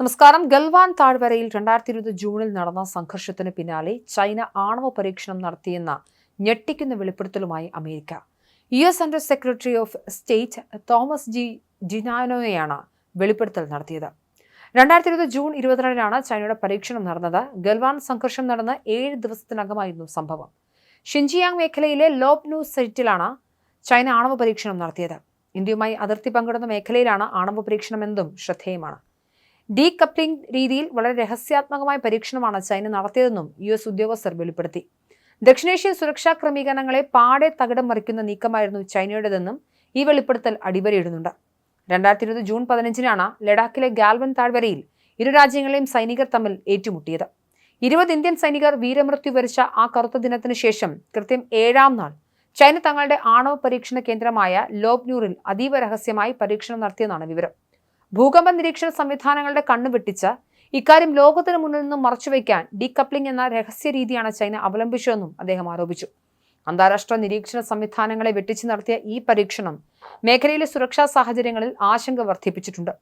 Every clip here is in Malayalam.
നമസ്കാരം. ഗൽവാൻ താഴ്വരയിൽ രണ്ടായിരത്തി ഇരുപത് ജൂണിൽ നടന്ന സംഘർഷത്തിന് പിന്നാലെ ചൈന ആണവ പരീക്ഷണം നടത്തിയെന്ന ഞെട്ടിക്കുന്ന വെളിപ്പെടുത്തലുമായി America. U S under secretary of state Thomas G ജിനാനോയാണ് വെളിപ്പെടുത്തൽ നടത്തിയത്. രണ്ടായിരത്തി ഇരുപത് ജൂൺ ഇരുപത്തിരണ്ടിനാണ് ചൈനയുടെ പരീക്ഷണം നടന്നത്. ഗൽവാൻ സംഘർഷം നടന്ന് ഏഴ് ദിവസത്തിനകമായിരുന്നു സംഭവം. ഷിൻജിയാങ് മേഖലയിലെ ലോബ്നു സൈറ്റിലാണ് ചൈന ആണവ പരീക്ഷണം നടത്തിയത്. ഇന്ത്യയുമായി അതിർത്തി പങ്കിടുന്ന മേഖലയിലാണ് ആണവ പരീക്ഷണമെന്നതും ശ്രദ്ധേയമാണ്. ഡീ കപ്ലിംഗ് രീതിയിൽ വളരെ രഹസ്യാത്മകമായ പരീക്ഷണമാണ് ചൈന നടത്തിയതെന്നും യു എസ് ഉദ്യോഗസ്ഥർ വെളിപ്പെടുത്തി. ദക്ഷിണേഷ്യൻ സുരക്ഷാ ക്രമീകരണങ്ങളെ പാടെ തകിടം മറിക്കുന്ന നീക്കമായിരുന്നു ചൈനയുടേതെന്നും ഈ വെളിപ്പെടുത്തൽ അടിവരയിടുന്നുണ്ട്. രണ്ടായിരത്തി ഇരുപത് ജൂൺ പതിനഞ്ചിനാണ് ലഡാക്കിലെ ഗാൽവൻ താഴ്വരയിൽ ഇരു രാജ്യങ്ങളെയും സൈനികർ തമ്മിൽ ഏറ്റുമുട്ടിയത്. ഇരുപത് ഇന്ത്യൻ സൈനികർ വീരമൃത്യു വരിച്ച ആ കറുത്ത ദിനത്തിന് ശേഷം കൃത്യം ഏഴാം നാൾ ചൈന തങ്ങളുടെ ആണവ പരീക്ഷണ കേന്ദ്രമായ ലോബ്നൂറിൽ അതീവ രഹസ്യമായി പരീക്ഷണം നടത്തിയെന്നാണ് വിവരം. ഭൂകമ്പ നിരീക്ഷണ സംവിധാനങ്ങളുടെ കണ്ണു വെട്ടിച്ച് ഇക്കാര്യം ലോകത്തിന് മുന്നിൽ നിന്നും മറച്ചുവെക്കാൻ ഡീകപ്ലിംഗ് എന്ന രഹസ്യ രീതിയാണ് ചൈന അവലംബിച്ചതെന്നും അദ്ദേഹം ആരോപിച്ചു. അന്താരാഷ്ട്ര നിരീക്ഷണ സംവിധാനങ്ങളെ വെട്ടിച്ചു നടത്തിയ ഈ പരീക്ഷണം മേഖലയിലെ സുരക്ഷാ സാഹചര്യങ്ങളിൽ ആശങ്ക വർദ്ധിപ്പിച്ചിട്ടുണ്ട്.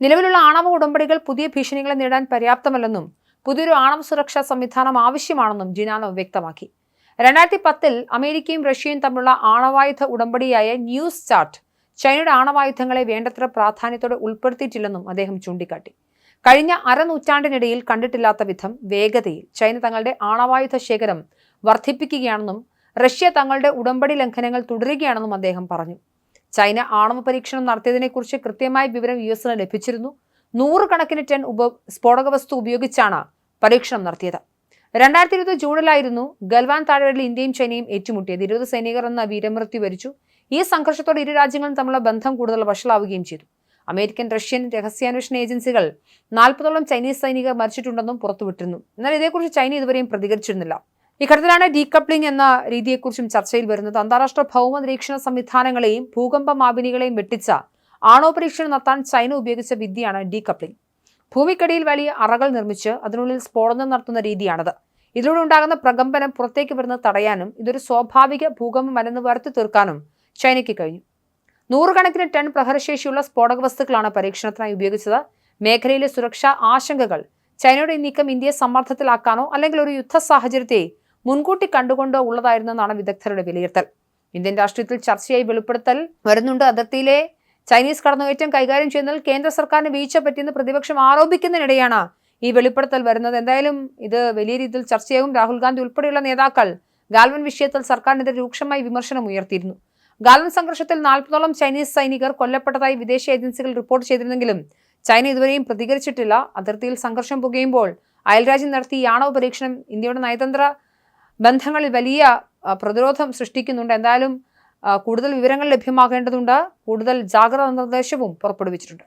നിലവിലുള്ള ആണവ ഉടമ്പടികൾ പുതിയ ഭീഷണികളെ നേടാൻ പര്യാപ്തമല്ലെന്നും പുതിയൊരു ആണവ സുരക്ഷാ സംവിധാനം ആവശ്യമാണെന്നും ജിനാനോ വ്യക്തമാക്കി. രണ്ടായിരത്തി പത്തിൽ അമേരിക്കയും റഷ്യയും തമ്മിലുള്ള ആണവായുധ ഉടമ്പടിയായ ന്യൂസ് ചാർട്ട് ചൈനയുടെ ആണവായുധങ്ങളെ വേണ്ടത്ര പ്രാധാന്യത്തോടെ ഉൾപ്പെടുത്തിയിട്ടില്ലെന്നും അദ്ദേഹം ചൂണ്ടിക്കാട്ടി. കഴിഞ്ഞ അരനൂറ്റാണ്ടിനിടയിൽ കണ്ടിട്ടില്ലാത്ത വിധം വേഗതയിൽ ചൈന തങ്ങളുടെ ആണവായുധ ശേഖരം വർദ്ധിപ്പിക്കുകയാണെന്നും റഷ്യ തങ്ങളുടെ ഉടമ്പടി ലംഘനങ്ങൾ തുടരുകയാണെന്നും അദ്ദേഹം പറഞ്ഞു. ചൈന ആണവ പരീക്ഷണം നടത്തിയതിനെക്കുറിച്ച് കൃത്യമായ വിവരം യു എസിന് ലഭിച്ചിരുന്നു. നൂറുകണക്കിന് ടൺ ഉപ സ്ഫോടക വസ്തു ഉപയോഗിച്ചാണ് പരീക്ഷണം നടത്തിയത്. രണ്ടായിരത്തി ഇരുപത് ജൂണിലായിരുന്നു ഗൽവാൻ താഴ്വരയിൽ ഇന്ത്യയും ചൈനയും ഏറ്റുമുട്ടിയത്. ഇരുപത് സൈനികർ എന്ന വീരമൃത്യു വരിച്ചു. ഈ സംഘർഷത്തോടെ ഇരു രാജ്യങ്ങളും തമ്മിലുള്ള ബന്ധം കൂടുതൽ വഷളാവുകയും ചെയ്തു. അമേരിക്കൻ റഷ്യൻ രഹസ്യാന്വേഷണ ഏജൻസികൾ നാൽപ്പതോളം ചൈനീസ് സൈനികർ മരിച്ചിട്ടുണ്ടെന്നും പുറത്തുവിട്ടിരുന്നു. എന്നാൽ ഇതേക്കുറിച്ച് ചൈന ഇതുവരെയും പ്രതികരിച്ചിരുന്നില്ല. ഇഘട്ടത്തിലാണ് ഡീകപ്ലിംഗ് എന്ന രീതിയെക്കുറിച്ചും ചർച്ചയിൽ വരുന്നത്. അന്താരാഷ്ട്ര ഭൗമ നിരീക്ഷണ സംവിധാനങ്ങളെയും ഭൂകമ്പ മാപിനികളെയും വെട്ടിച്ച ആണോപരീക്ഷണം നടത്താൻ ചൈന ഉപയോഗിച്ച വിദ്യയാണ് ഡീകപ്ലിംഗ്. ഭൂമിക്കടിയിൽ വലിയ അറകൾ നിർമ്മിച്ച് അതിനുള്ളിൽ സ്ഫോടനം നടത്തുന്ന രീതിയാണത്. ഇതിലൂടെ ഉണ്ടാകുന്ന പ്രകമ്പനം പുറത്തേക്ക് വരുന്നത് തടയാനും ഇതൊരു സ്വാഭാവിക ഭൂകമ്പമല്ലെന്ന് വരുത്തി തീർക്കാനും ചൈനയ്ക്ക് കഴിഞ്ഞു. നൂറുകണക്കിന് ടൺ പ്രഹരശേഷിയുള്ള സ്ഫോടക വസ്തുക്കളാണ് പരീക്ഷണത്തിനായി ഉപയോഗിച്ചത്. മേഖലയിലെ സുരക്ഷാ ആശങ്കകൾ ചൈനയുടെ നീക്കം ഇന്ത്യയെ സമ്മർദ്ദത്തിലാക്കാനോ അല്ലെങ്കിൽ ഒരു യുദ്ധ സാഹചര്യത്തെ മുൻകൂട്ടി കണ്ടുകൊണ്ടോ ഉള്ളതായിരുന്നെന്നാണ് വിദഗ്ധരുടെ വിലയിരുത്തൽ. ഇന്ത്യൻ രാഷ്ട്രീയത്തിൽ ചർച്ചയായി വെളിപ്പെടുത്തൽ വരുന്നുണ്ട്. അതിർത്തിയിലെ ചൈനീസ് കടന്നുകയറ്റം കൈകാര്യം ചെയ്യുന്നതിൽ കേന്ദ്ര സർക്കാരിന് വീഴ്ച പറ്റിയെന്ന് പ്രതിപക്ഷം ആരോപിക്കുന്നതിനിടെയാണ് ഈ വെളിപ്പെടുത്തൽ വരുന്നത്. എന്തായാലും ഇത് വലിയ രീതിയിൽ ചർച്ചയാകും രാഹുൽ ഗാന്ധി ഉൾപ്പെടെയുള്ള നേതാക്കൾ ഗാൽവൻ വിഷയത്തിൽ സർക്കാരിനെതിരെ രൂക്ഷമായി വിമർശനം ഉയർത്തിയിരുന്നു. ഗാൽവൻ സംഘർഷത്തിൽ നാൽപ്പതോളം ചൈനീസ് സൈനികർ കൊല്ലപ്പെട്ടതായി വിദേശ ഏജൻസികൾ റിപ്പോർട്ട് ചെയ്തിരുന്നെങ്കിലും ചൈന ഇതുവരെയും പ്രതികരിച്ചിട്ടില്ല. അതിർത്തിയിൽ സംഘർഷം പുകയുമ്പോൾ അയൽരാജ്യം നടത്തിയ ഈ ആണവ പരീക്ഷണം ഇന്ത്യയുടെ നയതന്ത്ര ബന്ധങ്ങളിൽ വലിയ പ്രതിരോധം സൃഷ്ടിക്കുന്നുണ്ട്. എന്തായാലും കൂടുതൽ വിവരങ്ങൾ ലഭ്യമാകേണ്ടതുണ്ട്. കൂടുതൽ ജാഗ്രതാ നിർദ്ദേശവും പുറപ്പെടുവിച്ചിട്ടുണ്ട്.